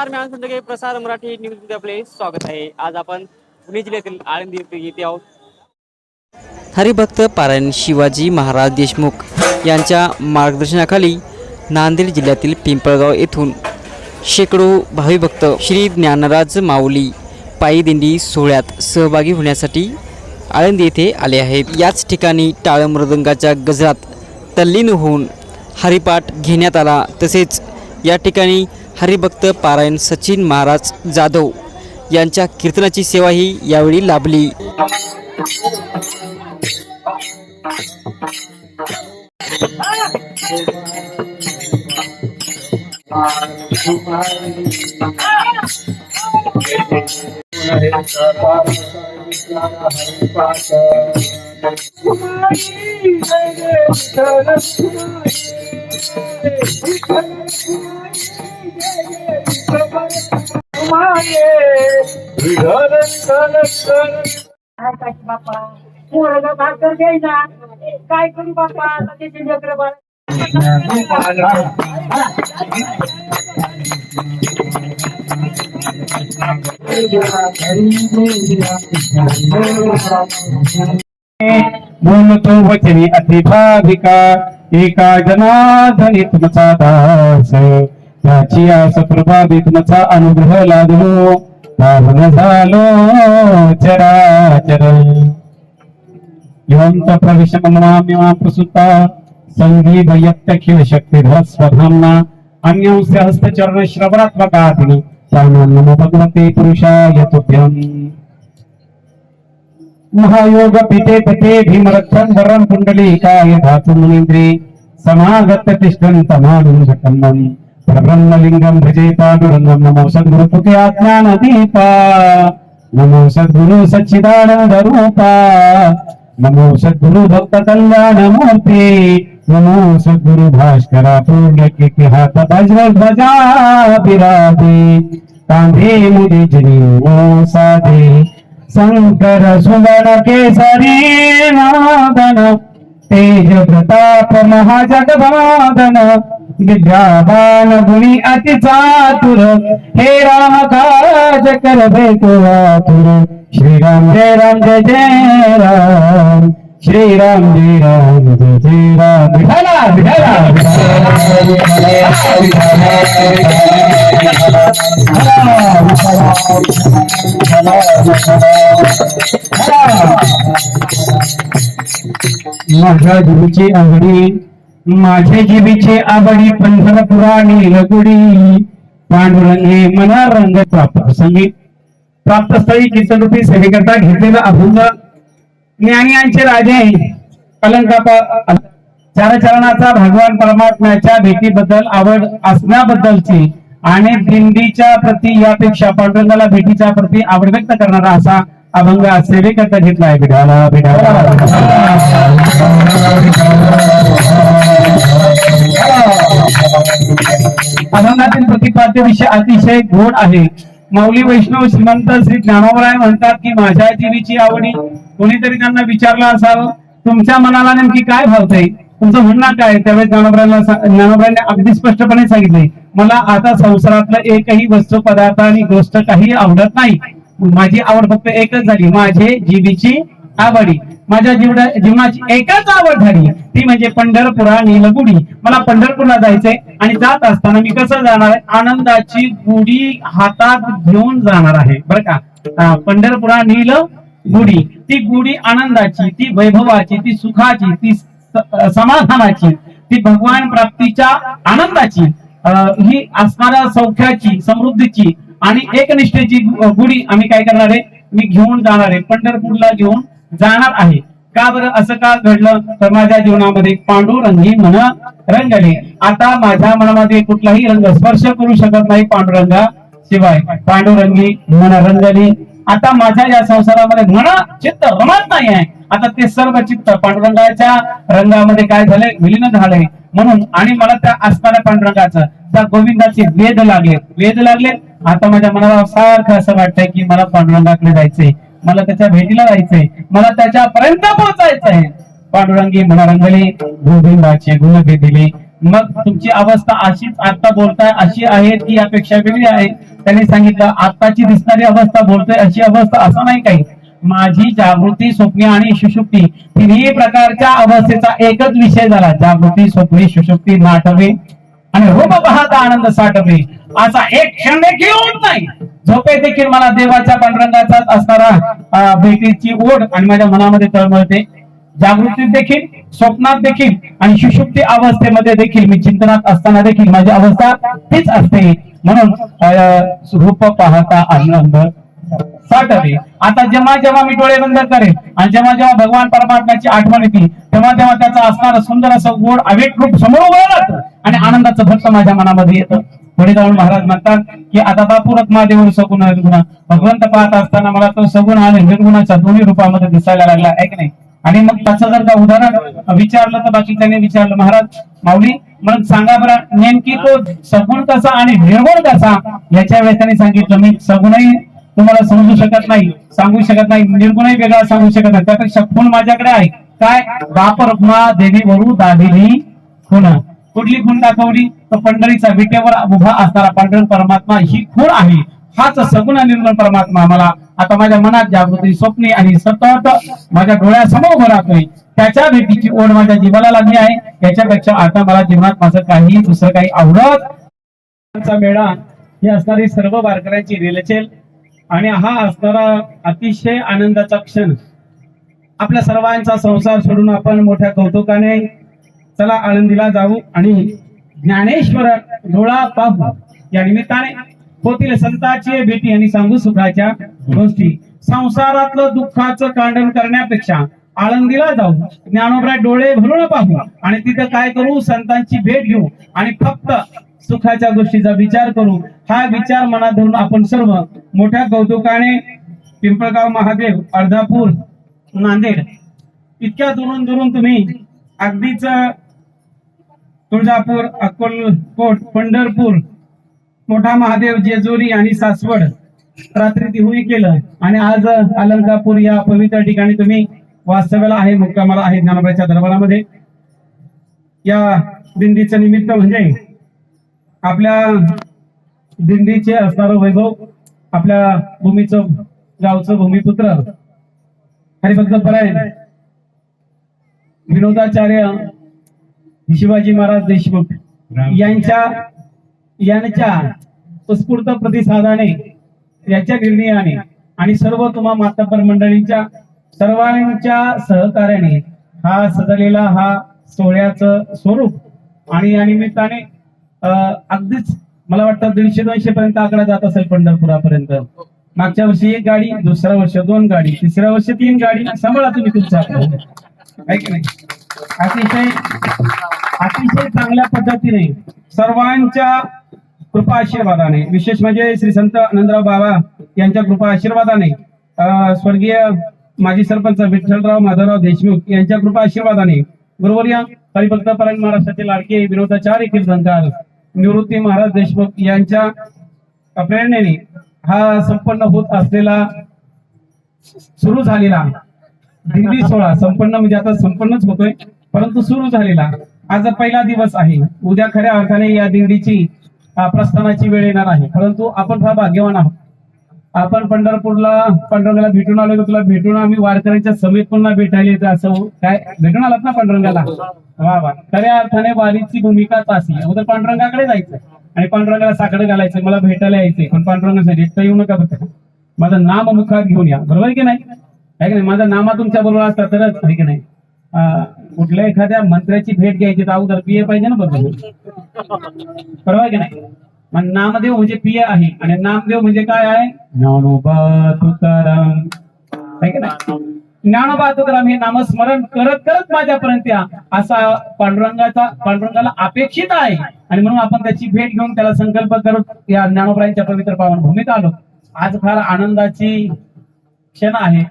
नमस्कार मी आनंद संदगे प्रसार मराठी न्यूजमध्ये आपले स्वागत आहे. आज आपण पुणे जिल्ह्यातील आळंदी येथे येथे आहोत. हरिभक्त पारायण शिवाजी महाराज देशमुख यांच्या मार्गदर्शनाखाली नांदेड जिल्ह्यातील पिंपळगाव येथून शेकडो भाविभक्त श्री ज्ञानराज माऊली पायी दिंडी सोहळ्यात सहभागी होण्यासाठी आळंदी येथे आले आहेत. याच ठिकाणी टाळ मृदंगाच्या गजरात तल्लीन होऊन हरिपाठ घेण्यात आला. तसेच या ठिकाणी हरिभक्त पारायण सचिन महाराज जाधव यांच्या कीर्तनाची सेवाही यावेळी लाभली. काय काय बाप्पा पोराला भाकर घ्यायना काय करू बापा आता त्याचे लेकरं बाळ बोलतो वचनी अतिभाविका एका जनाधनी तुमचा दास। त्याची आस प्रभावी तुमचा अनुग्रह लागलो पावन झालो चराचर. योंत प्रविश ममाम्यमा प्रसुता. संगी वैयक्त खिल शक्ती स्वधामना अन्यांस्य हस्तचरण श्रवणात्मकातिनी सामान्य नमो भगवते पुरुषाय तुभ्यम्. महायोग पिते पते भीमरक्षण वरम पुंडली काय धातु मुनींद्रे समागत तिष्ठन ప్రబ్రహ్మలింగం విజయపాదురంగం నమో సద్గురుతుకి ఆజ్ఞాన దీప. నమో సద్గురు సచ్చిదానంద రూప. నమో సద్గురు భక్త కళ్యాణమూర్తి. నమో సద్గురు భాస్కర పూర్ణకి హాత వజ్ర ధ్వజాభిరాజి. కాంధే సాధే. శంకర నాదన. తేజ ప్రతాప మహాజగవాదన साधे गुणी अति चातुर हे राम काज कर भेटो आतुर श्रीराम जय राम जय जय राम श्रीराम जय राम जय जय राम विठाला विठाला माझ्या गुरुची अंगडी माझे जीवीचे आवडी पंढरपुराणी लगुडी पांडुरंगे मना रंग प्राप्त प्रसंगी प्राप्तस्थळी कीर्तनरूपी सेवेकरता घेतलेला अभंग. ज्ञानियांचे राजे अलंकापा चारचरणाचा भगवान परमात्म्याच्या भेटीबद्दल आवड असण्याबद्दलची आणि दिंडीच्या प्रती यापेक्षा पांडुरंगाला भेटीच्या प्रती आवड व्यक्त करणारा असा अभंग सेवेकरता घेतला आहे बिढाला अभंगातील प्रतिपाद्य विषय अतिशय गोड आहे. माऊली वैष्णव श्रीमंत श्री ज्ञानोबराय म्हणतात की माझ्या जीवीची आवडी कोणीतरी त्यांना विचारलं असावं? तुमच्या मनाला नेमकी काय भावतंय तुमचं म्हणणं काय त्यावेळेस ज्ञानोबरायला ज्ञानोबरायने अगदी स्पष्टपणे सांगितले मला आता संसारातलं एकही वस्तू पदार्थ आणि गोष्ट काही आवडत नाही. माझी आवड फक्त एकच झाली माझे जीवीची आवडी. माझ्या जीवना जीवनाची एकच आवड झाली. ती म्हणजे पंढरपुरा नीलगुडी मला पंढरपूरला जायचंय आणि जात असताना मी कसं जाणार आहे? आनंदाची गुढी हातात घेऊन जाणार आहे. बरं का? पंढरपुरा नील गुढी ती गुढी आनंदाची ती वैभवाची ती सुखाची ती समाधानाची ती भगवान प्राप्तीच्या आनंदाची ही असणाऱ्या सौख्याची समृद्धीची आणि एकनिष्ठेची गुढी आम्ही काय करणार आहे? मी घेऊन जाणार आहे. पंढरपूरला घेऊन जाणार आहे. का बरं? असं का घडलं? तर माझ्या जीवनामध्ये पांडुरंगी मन रंगले. आता माझ्या मनामध्ये कुठलाही रंग स्पर्श करू शकत नाही पांडुरंगा शिवाय. पांडुरंगी मन रंगली. आता माझ्या या संसारामध्ये मन चित्त रमत नाही आहे आता ते सर्व चित्त पांडुरंगाच्या रंगामध्ये काय झालंय विलीन झालंय म्हणून आणि मला त्या असणाऱ्या पांडुरंगाचं त्या गोविंदाचे वेद लागले. वेद लागले. आता माझ्या मनाला सारखं असं वाटतंय की मला पांडुरंगाकडे जायचंय मला त्याच्या भेटीला जायचंय मला त्याच्यापर्यंत पोहोचायचंय. पांडुरंगी मनारंगले गोविंदाचे गुण दिले. मग तुमची अवस्था अशीच आता बोलताय अशी आहे ती यापेक्षा वेगळी आहे. त्यांनी सांगितलं आताची दिसणारी अवस्था बोलतोय अशी अवस्था असं नाही काही. माझी जागृती स्वप्ने आणि सुषुप्ती तिन्ही प्रकारच्या अवस्थेचा एकच विषय झाला. जागृती स्वप्ने सुषुप्ती नाटवे आणि रूप पाहता आनंद साठवे असा एक क्षण देखील होत नाही. झोपे देखील मला देवाच्या पांडुरंगाचाच असणारा भेटीची ओढ आणि माझ्या मनामध्ये तळमळते. जागृतीत देखील स्वप्नात देखील आणि सुषुप्ती अवस्थेमध्ये देखील मी चिंतनात असताना देखील माझी अवस्था तीच असते. म्हणून रूप पाहता आनंद साठवे आता जेव्हा जेव्हा मी डोळे बंद करेन आणि जेव्हा जेव्हा भगवान परमात्म्याची आठवण येते तेव्हा तेव्हा त्याचा असणारा सुंदर असं गोड अवेट रूप समोर उभं राहतं आणि आनंदाचं भक्त माझ्या मनामध्ये येतं. पुढे जाऊन महाराज म्हणतात की आता बापू रत्मादेवर सगुण निर्गुण भगवंत पाहत असताना मला तो सगुण आणि निर्गुणाच्या दोन्ही रूपामध्ये दिसायला लागला. आहे की नाही. आणि मग त्याचं जर का उदाहरण विचारलं तर बाकीच्याने विचारलं महाराज माऊली मग सांगा बरं नेमकी तो सगुण कसा आणि निर्गुण कसा? याच्या वेळेस त्यांनी सांगितलं मी सगुणही तुम्हाला समजू शकत नाही सांगू शकत नाही निर्गुणही वेगळा सांगू शकत नाही. त्यापेक्षा खूण माझ्याकडे आहे. काय? बाप रखमा देवी वरू दाढिली खुणा कुठली खूण दाखवली? तर पंढरीचा विटेवर उभा असणारा पांढर परमात्मा ही खूण आहे. हाच सगुण आणि निर्गुण परमात्मा मला आता माझ्या मनात जागृती स्वप्ने आणि सतत माझ्या डोळ्यासमोर उभं राहतोय. त्याच्या भेटीची ओढ माझ्या जीवाला लागली आहे. याच्यापेक्षा आता मला जीवनात माझं काही दुसरं काही आवडत मेळा ही असणारी सर्व वारकऱ्यांची रेलचेल आणि हा असणारा अतिशय आनंदाचा क्षण. आपल्या सर्वांचा संसार सोडून आपण मोठ्या कौतुकाने चला आळंदीला जाऊ आणि ज्ञानेश्वर डोळा पाहू. या निमित्ताने होतील संताची भेटी आणि सांगू सुखाच्या गोष्टी. संसारातलं दुःखाचं कांडन करण्यापेक्षा आळंदीला जाऊ. ज्ञानोबरा डोळे भरून पाहू. आणि तिथं काय करू? संतांची भेट घेऊ. आणि फक्त सुखाच्या गोष्टीचा विचार करू. हा विचार मनात धरून आपण सर्व मोठ्या कौतुकाने पिंपळगाव महादेव अर्धापूर नांदेड इतक्या दुरून दुरून तुम्ही अगदीच तुळजापूर अक्कलकोट पंढरपूर मोठा महादेव जेजुरी आणि सासवड रात्री दिहुई केलं. आणि आज अलंकापूर या पवित्र ठिकाणी तुम्ही वास्तव्याला आहे मुक्कामाला आहे ज्ञानोबाच्या दरबारामध्ये. या दिंडीचं निमित्त म्हणजे आपल्या दिंडीचे असणारं वैभव आपल्या भूमीचं गावचं भूमिपुत्र हरिभक्त परायण विनोदाचार्य शिवाजी महाराज देशमुख यांच्या यांच्या उत्स्फूर्त प्रतिसादाने याच्या निर्णयाने आणि सर्व तुम्हा मातब्बर मंडळींच्या सर्वांच्या सहकार्याने हा सजलेला हा सोहळ्याचं स्वरूप आणि या निमित्ताने अगदीच मला वाटतं दीडशे दोनशे पर्यंत आकडा जात असेल पंढरपुरापर्यंत. मागच्या वर्षी एक गाडी दुसऱ्या वर्षी दोन गाडी तिसऱ्या वर्षी तीन गाडी. सांभाळा तुम्ही तुमचा. नाही? अतिशय अतिशय चांगल्या पद्धतीने सर्वांच्या कृपा आशीर्वादाने विशेष म्हणजे श्री संत आनंदराव बाबा यांच्या कृपा आशीर्वादाने स्वर्गीय माजी सरपंच विठ्ठलराव माधवराव देशमुख यांच्या कृपा आशीर्वादाने बरोबर या हरिभक्त परायण महाराष्ट्राचे लाडके विनोदाचार्य कीर्तनकार निवृत्ती महाराज देशमुख यांच्या प्रेरणेने हा संपन्न होत असलेला सुरू झालेला दिंडी सोहळा संपन्न म्हणजे आता संपन्नच होतोय. परंतु सुरू झालेला. आज पहिला दिवस आहे. उद्या खऱ्या अर्थाने या दिंडीची प्रस्थानाची वेळ येणार आहे. परंतु आपण फार भाग्यवान आहोत. आपण पंढरपूरला पंढरंगाला भेटून आलो तुला भेटून आम्ही वारकऱ्यांच्या समेत पुन्हा भेटायला येतं असं हो- काय? भेटून आलात ना पांडुरंगाला? वा वा. खऱ्या अर्थाने वारीची भूमिका तासली अगोदर उद्या पांडुरंगाकडे जायचं आणि पांडुरंगाला साकडं घालायचं. मला भेटायला यायचंय. पण पांडुरंगासाठी एकटं येऊ नका बघ माझं नाम मुखात घेऊन या. बरोबर आहे की नाही? आहे की नाही? माझा नामा तुमच्या बरोबर असता तरच आहे की नाही? कुठल्या एखाद्या मंत्र्याची भेट घ्यायची तर अगोदर पीए पाहिजे ना बरोबर परवा की नाही? मग नामदेव म्हणजे पिय आहे. आणि नामदेव म्हणजे काय आहे? ज्ञानोबा तुकाराम ज्ञानोबा तुकाराम हे नामस्मरण करत करत माझ्यापर्यंत या. असा पांडुरंगाचा पांडुरंगाला अपेक्षित आहे. आणि म्हणून आपण त्याची भेट घेऊन त्याला संकल्प करत या ज्ञानोबरायांच्या पवित्र पावन भूमीत आलो. आज फार आनंदाची क्षण आहे.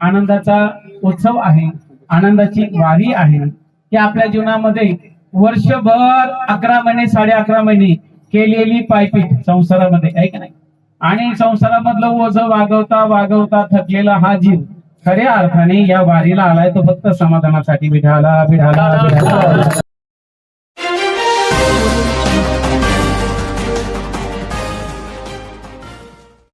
आनंदाचा उत्सव आहे. आनंदाची वारी आहे. की आपल्या जीवनामध्ये वर्षभर अकरा महिने साडे अकरा महिने केलेली पायपीट संसारामध्ये आहे का नाही? आणि संसारामधलं ओझ वागवता वागवता थकलेला हा जीव खऱ्या अर्थाने या वारीला आलाय. तो फक्त समाधानासाठी विढाला विढाला